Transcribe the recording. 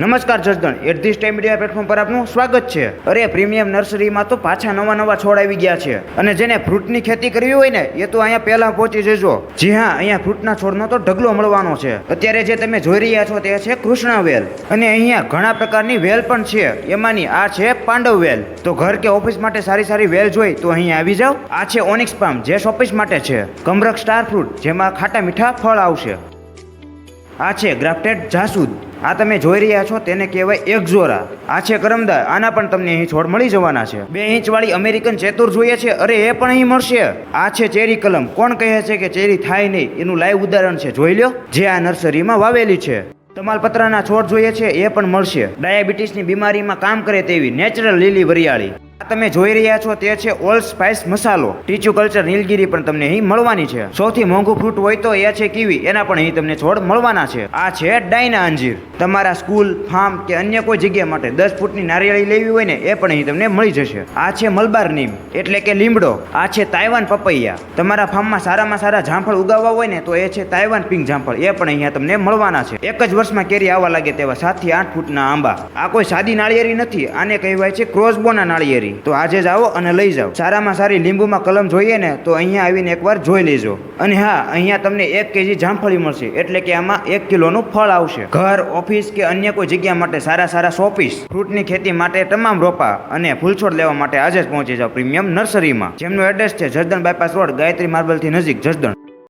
નમસ્કાર Jasdan at the time media platform પર આપનું સ્વાગત છે. અરે, પ્રીમિયમ નર્સરીમાં તો પાછા નવા નવા છોડ આવી ગયા છે. અને જેને ફ્રૂટની ખેતી કરવી હોય ને, એ તો અહીંયા પહેલા પહોંચી જજો. જી હા, અહીંયા ફ્રૂટના છોડનો તો ઢગલો મળવાનો છે. અત્યારે જે તમે જોઈ રહ્યા છો તે છે કૃષ્ણ વેલ. અને અહીંયા ઘણા પ્રકારની વેલ પણ છે. એમાંની આ છે પાંડવ વેલ. તો ઘર કે ઓફિસ માટે સારી સારી વેલ જોઈ તો અહીંયા આવી જાઓ. આ છે ઓનિક્સ પામ, જે ઓફિસ માટે છે. કમરક સ્ટાર ફ્રૂટ, જેમાં ખાટા મીઠા ફળ આવશે. આ છે ગ્રાફ્ટેડ જાસૂદ. આ તમે જોઈ રહ્યા છો, તેને કહેવાય એકઝોરા આ છે કરમદા આના પણ તમને અહીં છોડ મળી જવાના છે. બે ઇંચ વાળી અમેરિકન ચેતુર જોઈએ છે, અરે એ પણ અહીં મળશે. આ છે ચેરી કલમ. કોણ કહે છે કે ચેરી થાય નહીં? એનું લાઈવ ઉદાહરણ છે, જોઈ લ્યો. જે આ નર્સરીમાં વાવેલી છે. તમાલપત્રના છોડ જોઈએ છે, એ પણ મળશે. ડાયાબિટીસની બીમારીમાં કામ કરે તેવી નેચરલ લીલી વરિયાળી. તમે જોઈ રહ્યા છો તે છે ઓલ સ્પાઇસ મસાલો. ટીચુ કલ્ચર નીલગીરી પણ તમને અહીં મળવાની છે. સૌથી મોંઘું ફ્રૂટ હોય તો એ છે કીવી. એના પણ અહીં તમને છોડ મળવાના છે. આ છે ડાયના અંજીર. તમારા સ્કૂલ, ફાર્મ કે અન્ય કોઈ જગ્યા માટે દસ ફૂટની નારિયેળી લેવી હોય ને એ પણ અહીં તમને મળી જશે. આ છે મલબાર નીમ, એટલે કે લીમડો. આ છે તાઇવાન પપૈયા. તમારા ફાર્મમાં સારામાં સારા જામફળ ઉગાવવા હોય ને તો એ છે તાઇવાન પિંક જામફળ. એ પણ અહીંયા તમને મળવાના છે. એક જ વર્ષમાં કેરી આવવા લાગે તેવા સાતથી આઠ ફૂટના આંબા. આ કોઈ સાદી નાળિયેરી નથી. આને કહેવાય છે ક્રોસબોના નાળિયેરી. તો આજે જ આવો અને લઈ જાઓ. સારામાં સારી લીંબુમાં કલમ જોઈએ ને, તો અહીંયા આવીને એકવાર જોઈ લેજો. અને હા, અહીંયા તમને એક કેજી જામફળી મળશે, એટલે કે આમાં એક કિલોનું ફળ આવશે. ઘર, ઓફિસ કે અન્ય કોઈ જગ્યા માટે સારા સારા શોપીસ. ફ્રૂટની ખેતી માટે તમામ રોપા અને ફૂલછોડ લેવા માટે આજે જ પહોંચી જાઓ પ્રીમિયમ નર્સરીમાં. જેમનું એડ્રેસ છે જસદણ બાયપાસ રોડ, ગાયત્રી માર્બલથી નજીક જસદણ